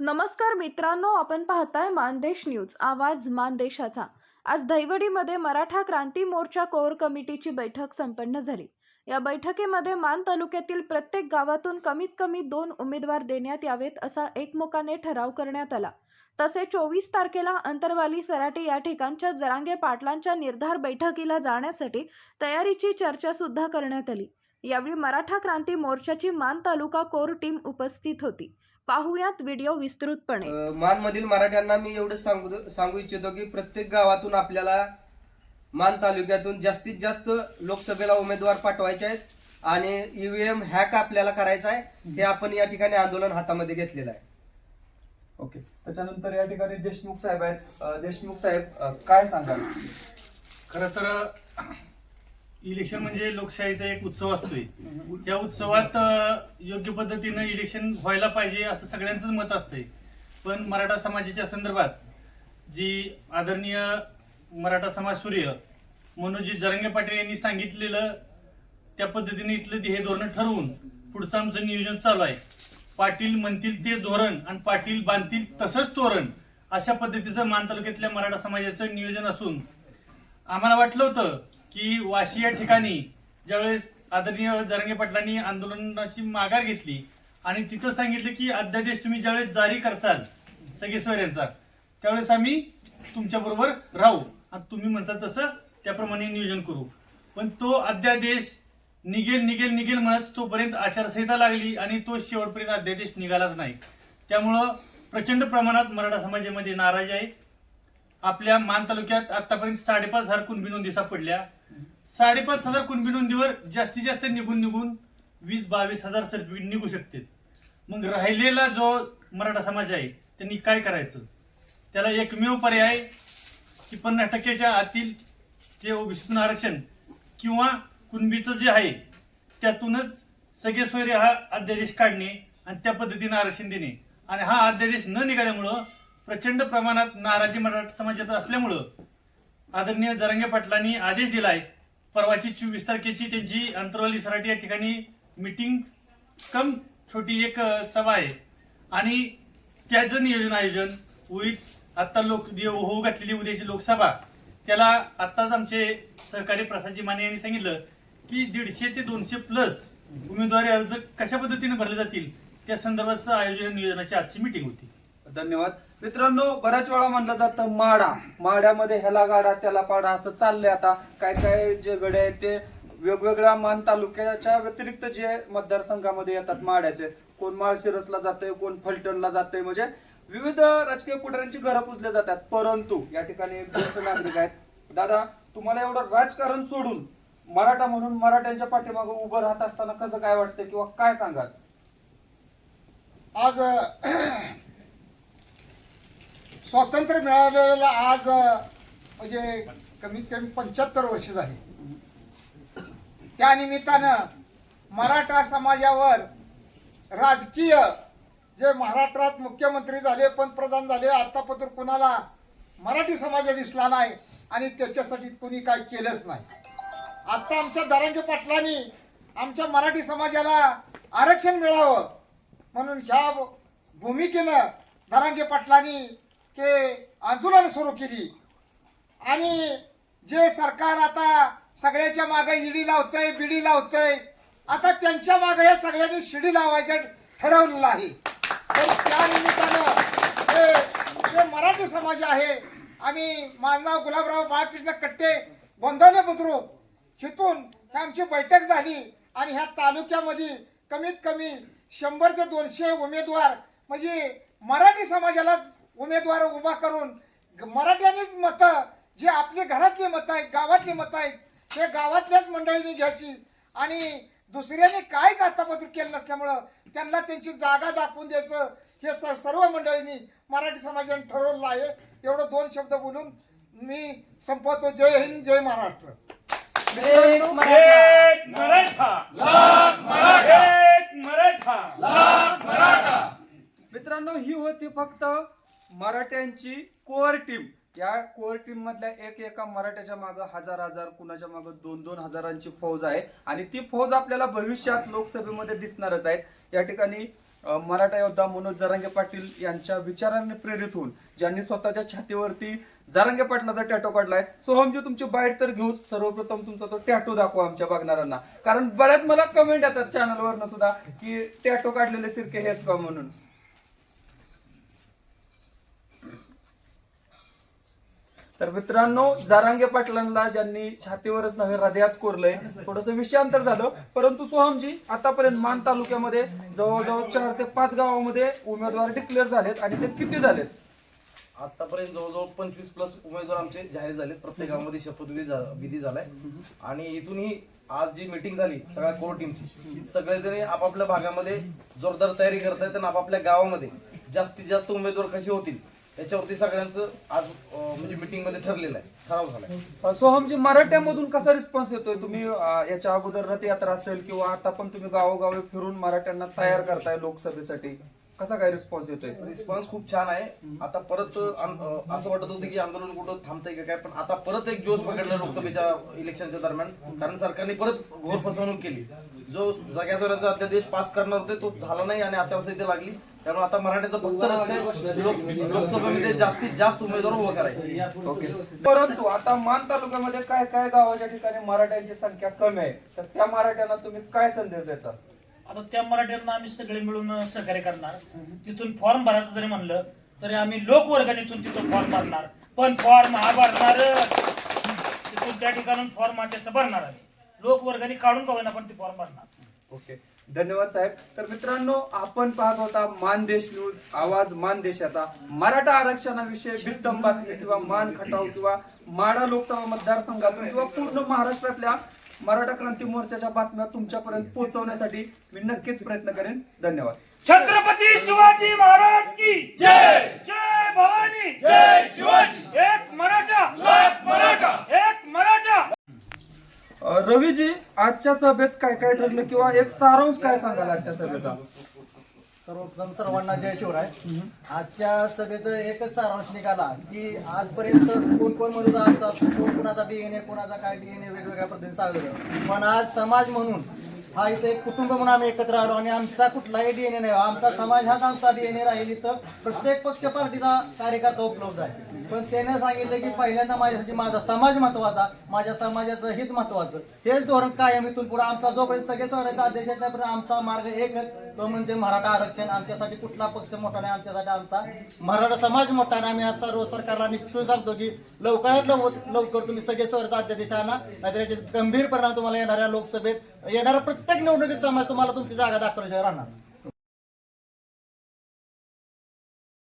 नमस्कार मित्रांनो आपण पाहताय मानदेश न्यूज आवाज मानदेशाचा. आज दहिवडीमध्ये मराठा क्रांती मोर्चा कोर कमिटीची बैठक संपन्न झाली. या बैठकीमध्ये मान तालुक्यातील प्रत्येक गावातून कमीत कमी दोन उमेदवार देण्यात यावेत असा एकमुखाने ठराव करण्यात आला. तसे चोवीस तारखेला अंतरवाली सराटे या ठिकाणच्या जरांगे पाटलांच्या निर्धार बैठकीला जाण्यासाठी तयारीची चर्चासुद्धा करण्यात आली. यावेळी मराठा क्रांती मोर्चाची मान तालुका कोर टीम उपस्थित होती. पाहुयात व्हिडिओ विस्तृतपणे. मान मधील मराठ्यांना मी एवढंच सांगू सांगू इच्छितो की प्रत्येक गावातून आपल्याला मान तालुक्यातून जास्तीत जास्त लोकसभेला उमेदवार पाठवायचे आहेत आणि ईव्हीएम हॅक आपल्याला करायचा आहे हे आपण या ठिकाणी आंदोलन हातामध्ये घेतलेलं आहे. ओके त्याच्यानंतर या ठिकाणी देशमुख साहेब आहेत. देशमुख साहेब काय सांगाल? खर तर इलेक्शन म्हणजे लोकशाहीचा एक उत्सव असतोय. या उत्सवात योग्य पद्धतीनं इलेक्शन व्हायला पाहिजे असं सगळ्यांचंच मत असतंय. पण मराठा समाजाच्या संदर्भात जी आदरणीय मराठा समाज सूर्य मनोजी जरंगे पाटील यांनी सांगितलेलं त्या पद्धतीने इथलं हे धोरण ठरवून पुढचं आमचं नियोजन चालू आहे. पाटील म्हणतील ते धोरण आणि पाटील बांधतील तसंच तोरण अशा पद्धतीचं मान तालुक्यातल्या मराठा समाजाचं नियोजन असून आम्हाला वाटलं होतं की वाशी या ठिकाणी ज्यावेळेस आदरणीय जरंगे पाटलांनी आंदोलनाची माघार घेतली आणि तिथं सांगितलं की अध्यादेश तुम्ही ज्यावेळेस जारी करचाल सगळे सोयऱ्यांचा त्यावेळेस आम्ही तुमच्या बरोबर राहू आणि तुम्ही म्हणताल तसं त्याप्रमाणे नियोजन करू. पण तो अध्यादेश निघेल निघेल निघेल म्हणत तोपर्यंत आचारसंहिता लागली आणि तो शेवटपर्यंत अध्यादेश निघालाच नाही. त्यामुळं प्रचंड प्रमाणात मराठा समाजामध्ये नाराजी आहे. आपल्या मान तालुक्यात आतापर्यंत साडेपाच हजार कुणबी नोंदी पडल्या साडेपाच हजार कुणबी नोंदीवर जास्तीत जास्त निघून निघून वीस बावीस हजार सर्टिफिकेट निघू शकते मग राहिलेला जो मराठा समाज आहे त्यांनी काय करायचं? त्याला एकमेव पर्याय की पन्नास टक्क्याच्या आतील जे ओबीसीतून आरक्षण किंवा कुणबीचं जे आहे त्यातूनच सगळे सोयरे हा अध्यादेश काढणे आणि त्या पद्धतीने आरक्षण देणे. आणि हा अध्यादेश न निघाल्यामुळं प्रचंड प्रमाणात नाराजी मराठा समाजात असल्यामुळं आदरणीय जरंगे पाटलांनी आदेश दिला आहे परवाची चोवीस तारखेची त्यांची अंतरवाली सराटी या ठिकाणी मिटिंग कम छोटी एक सभा आहे. आणि त्याचं नियोजन आयोजन उईत आत्ता लोक होऊ घातलेली उद्याची लोकसभा त्याला आत्ताच आमचे सहकारी प्रसादजी माने यांनी सांगितलं की दीडशे ते दोनशे प्लस उमेदवारी अर्ज कशा पद्धतीने भरले जातील? त्या संदर्भाचं आयोजन नियोजनाची आजची मिटिंग होती. धन्यवाद. मित्रांनो बऱ्याच वेळा म्हणलं जातं माडा. माड्यामध्ये ह्याला गाडा त्याला पाडा असं चाललंय आता. काय काय जे गडे आहेत ते वेगवेगळ्या मान तालुक्याच्या व्यतिरिक्त जे मतदारसंघामध्ये येतात माड्याचे. कोण माळशिरसला जातंय कोण फलटणला जातंय. म्हणजे विविध राजकीय पुढाऱ्यांची घरं पुजले जातात. परंतु या ठिकाणी एक ज्येष्ठ नागरिक आहेत. दादा तुम्हाला एवढं राजकारण सोडून मराठा म्हणून मराठ्यांच्या पाठीमागे उभं राहत असताना कसं काय वाटतं किंवा काय सांगाल? आज स्वातंत्र्य मिळालेलं आज म्हणजे कमीत कमी पंच्याहत्तर वर्ष झाली. त्या निमित्तानं मराठा समाजावर राजकीय जे महाराष्ट्रात मुख्यमंत्री झाले पंतप्रधान झाले आत्तापत्र कुणाला मराठी समाज दिसला नाही आणि त्याच्यासाठी कोणी काय केलंच नाही. आत्ता आमच्या दारांगे पाटलांनी आमच्या मराठी समाजाला आरक्षण मिळावं म्हणून ह्या भूमिकेनं दारांगे पाटलांनी ते आंदोलन सुरू केली. आणि जे सरकार आता सगळ्याच्या मागे ईडी लावतंय बिडी लावतंय आता त्यांच्या मागे या सगळ्यांनी शिडी लावायचं ठरवलेलं आहे. तर त्या निमित्तानं हे जे मराठी समाज आहे आम्ही माझं नाव गुलाबराव बाळकृष्ण कट्टे गोंधवले बुद्रुक हिथून आमची बैठक झाली आणि ह्या तालुक्यामध्ये कमीत कमी शंभर ते दोनशे उमेदवार म्हणजे मराठी समाजाला उमेदवार उभा करून मराठ्यांनीच मतं जे आपली घरातली मतं आहेत गावातली मतं आहेत हे गावातल्याच मंडळींनी घ्यायची. आणि दुसऱ्याने काहीच आतापर्यंत केलं नसल्यामुळं त्यांना त्यांची जागा दाखवून द्यायचं हे स सर्व मंडळींनी मराठी समाजाने ठरवलं आहे. एवढं दोन शब्द बोलून मी संपवतो. जय हिंद जय महाराष्ट्र. एक मराठा. एक मराठा. लाख मराठा. एक मराठा. मित्रांनो ही होती फक्त मराठ्यांची कोअर टीम. या कोअर टीम मधल्या एक एका मराठ्याच्या मागे हजार हजार कुणाच्या मागे दोन दोन हजारांची फौज आहे. आणि ती फौज आपल्याला भविष्यात लोकसभेमध्ये दिसणारच आहेत या ठिकाणी मराठा योद्धा मनोज जरांगे पाटील यांच्या विचारांनी प्रेरित होऊन ज्यांनी स्वतःच्या छातीवरती जरांगे पाटलाचा टॅटो काढलाय. सोहमजी तुमची बाईट तर घेऊ सर्वप्रथम तुमचा तो टॅटो दाखवा आमच्या बघणाऱ्यांना. कारण बऱ्याच मला कमेंट येतात चॅनलवरनं सुद्धा की टॅटो काढलेले सिरके हेच का म्हणून? तर मित्रांनो जारांगे पाटलांना ज्यांनी छातीवरच नव्हे हृदयात कोरलंय थोडस विषयांतर झालं. परंतु सोहमजी आतापर्यंत मान तालुक्यामध्ये जवळजवळ चार ते पाच गावामध्ये उमेदवार डिक्लेअर झालेत आणि ते किती झालेत? आतापर्यंत जवळजवळ पंचवीस प्लस उमेदवार आमचे जाहीर झाले प्रत्येक गावामध्ये शपथविधी झा- विधी झालाय. आणि इथूनही आज जी मीटिंग झाली सगळ्या कोर टीमची सगळेजण आपापल्या भागामध्ये जोरदार तयारी करतायत आणि आपापल्या गावामध्ये जास्तीत जास्त उमेदवार कसे होतील याच्यावरती सगळ्यांचं आज अं, म्हणजे मीटिंगमध्ये ठरलेलं आहे. ठराव झालाय. सोहमजी मराठ्यामधून कसा रिस्पॉन्स येतोय तुम्ही अ, याच्या अगोदर रथयात्रा असेल किंवा आता पण तुम्ही गावोगावी फिरून मराठ्यांना तयार करताय लोकसभेसाठी कसा काय रिस्पॉन्स येतोय? रिस्पॉन्स खूप छान आहे. आता परत आं- अं, असं वाटत होतं की आंदोलन कुठं थांबतंय का काय पण आता परत एक जोश पकडला लोकसभेच्या इलेक्शनच्या दरम्यान. कारण सरकारने परत घोर फसवणूक केली. जो सगळ्या अध्यादेश पास करणार होते तो झाला नाही आणि आचारसंहिता लागली. त्यामुळे आता मराठ्याचं फक्त लक्ष आहे लोक- लोकसभेमध्ये जास्तीत जास्त उमेदवार उभं करायचे. परंतु आता मान तालुक्यामध्ये काय काय गावाच्या ठिकाणी मराठ्यांची संख्या कमी आहे? तर त्या मराठ्यांना तुम्ही काय संदेश देता? आता त्या मराठ्यांना आम्ही सगळे मिळून सहकार्य करणार. तिथून फॉर्म भरायचं जरी म्हणलं तरी आम्ही लोकवर्गणीतून तिथून फॉर्म भरणार. पण फॉर्म हा भरणार तिथून त्या ठिकाणून फॉर्म हा त्याचा भरणार आम्ही. लोकवर्गणी काढून का होईना पण ती फॉर्म भरणार. ओके. धन्यवाद साहेब. तर मित्रांनो आपण पाहत होता मानदेश न्यूज आवाज मानदेशाचा. मराठा आरक्षणाविषयी बित्तम बातमी किंवा मान खटाव किंवा माडा लोकसभा मतदारसंघातून किंवा पूर्ण महाराष्ट्रातल्या मराठा क्रांती मोर्चाच्या बातम्या तुमच्यापर्यंत पोहोचवण्यासाठी मी नक्कीच प्रयत्न करेन. धन्यवाद. छत्रपती शिवाजी महाराज की जय भवानी जय शिवाजी एक मराठा एक मराठा एक मराठा अ, रवीजी आजच्या सभेत काय काय ठरलं किंवा एक सारांश काय सांगाल आजच्या सभेचा? सर्वप्रथम सर्वांना जय शिवराय. आजच्या सभेचं एकच सारांश निघाला की आजपर्यंत कोण कोण म्हणत होता आमचा कोण कोणाचा डीएनए कोणाचा काय डीएनए वेगवेगळ्या पद्धतीने सांगत पण आज समाज म्हणून हा इथे एक कुटुंब म्हणून आम्ही एकत्र आलो आणि आमचा कुठलाही डीएनए नाही. आमचा समाज हाच आमचा डीएनए राहील इथं. प्रत्येक पक्ष पार्टीचा कार्यकर्ता उपलब्ध आहे. पण त्याने सांगितलं की पहिल्यांदा माझ्यासाठी माझा समाज महत्त्वाचा माझ्या समाजाचं हित महत्वाचं. हेच धोरण कायम इथून पुढे आमचा जोपर्यंत सगळे सोडायचा आदेश आहे त्यापर्यंत आमचा मार्ग एकच. तो म्हणजे मराठा आरक्षण आमच्यासाठी कुठला पक्ष मोठा नाही आमच्यासाठी आमचा मराठा समाज मोठा नाही आम्ही आज सर्व सरकारला निक्षून सांगतो की लवकरात लवकर लवकर तुम्ही सगळे स्वराचा अध्यादेश आणा नाहीतर याचे गंभीर परिणाम तुम्हाला येणाऱ्या लोकसभेत येणाऱ्या प्रत्येक निवडणुकीत समाज तुम्हाला तुमची जागा दाखवल्याशिवाय राहणार